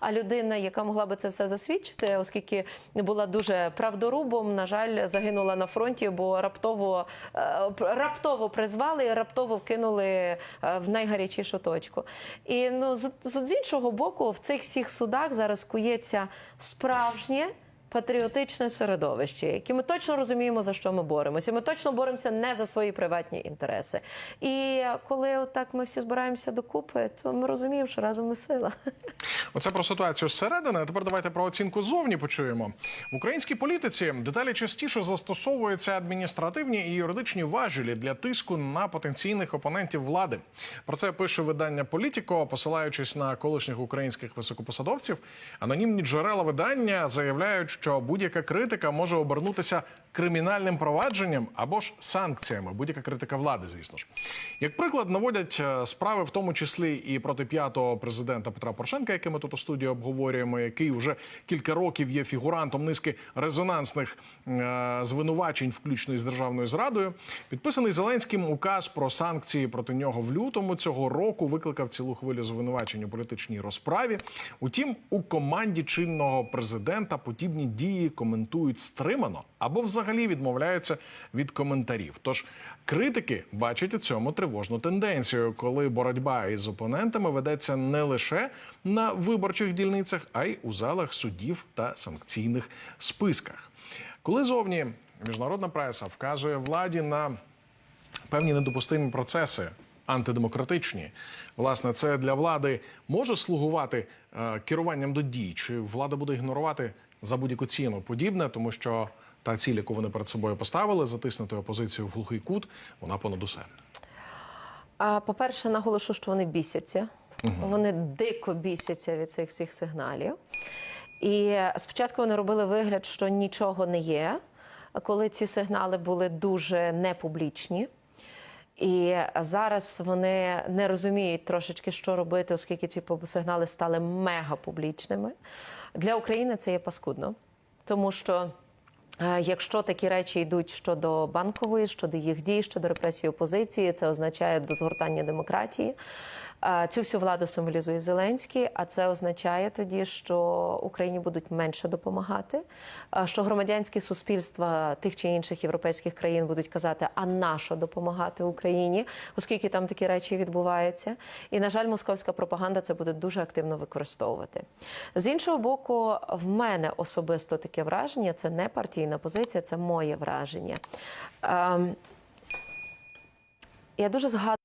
А людина, яка могла би це все засвідчити, оскільки була дуже правдорубом, на жаль, загинула на фронті, бо раптово е, раптово призвали і раптово вкинули е, в найгарячішу точку. І ну з, з з іншого боку, в цих всіх судах зараз кується справжнє. Патріотичне середовище, яке ми точно розуміємо, за що ми боремося. Ми точно боремося не за свої приватні інтереси. І коли отак ми всі збираємося докупи, то ми розуміємо, що разом ми сила. Оце про ситуацію зсередини. Тепер давайте про оцінку зовні почуємо. В українській політиці деталі частіше застосовуються адміністративні і юридичні важелі для тиску на потенційних опонентів влади. Про це пише видання Політіко, посилаючись на колишніх українських високопосадовців. Анонімні джерела видання заявляють, що будь-яка критика може обернутися кримінальним провадженням або ж санкціями. Будь-яка критика влади, звісно ж. Як приклад, наводять е, справи, в тому числі і проти п'ятого президента Петра Порошенка, який ми тут у студії обговорюємо, який вже кілька років є фігурантом низки резонансних е, звинувачень, включно із державною зрадою. Підписаний Зеленським указ про санкції проти нього в лютому цього року викликав цілу хвилю звинувачень у політичній розправі. Утім, у команді чинного президента подібні дії коментують стримано або взагалі відмовляються від коментарів. Тож критики бачать у цьому тривожну тенденцію, коли боротьба із опонентами ведеться не лише на виборчих дільницях, а й у залах судів та санкційних списках. Коли зовні міжнародна преса вказує владі на певні недопустимі процеси. Антидемократичні, власне, це для влади може слугувати е, керуванням до дій, чи влада буде ігнорувати за будь-яку ціну подібне, тому що та ціль, яку вони перед собою поставили, затиснути опозицію в глухий кут, вона понад усе. По-перше, наголошу, що вони бісяться. Вони дико бісяться від цих всіх сигналів. І спочатку вони робили вигляд, що нічого не є, коли ці сигнали були дуже непублічні. І зараз вони не розуміють трошечки, що робити, оскільки ці сигнали стали мега публічними. Для України це є паскудно, тому що. Е, Якщо такі речі йдуть щодо банкової, щодо їх дій, щодо репресії опозиції, це означає до згортання демократії. Цю всю владу символізує Зеленський, а це означає тоді, що Україні будуть менше допомагати, що громадянські суспільства тих чи інших європейських країн будуть казати, а на що допомагати Україні, оскільки там такі речі відбуваються. І на жаль, московська пропаганда це буде дуже активно використовувати. З іншого боку, в мене особисто таке враження, це не партійна позиція, це моє враження. Ем, Я дуже згадую.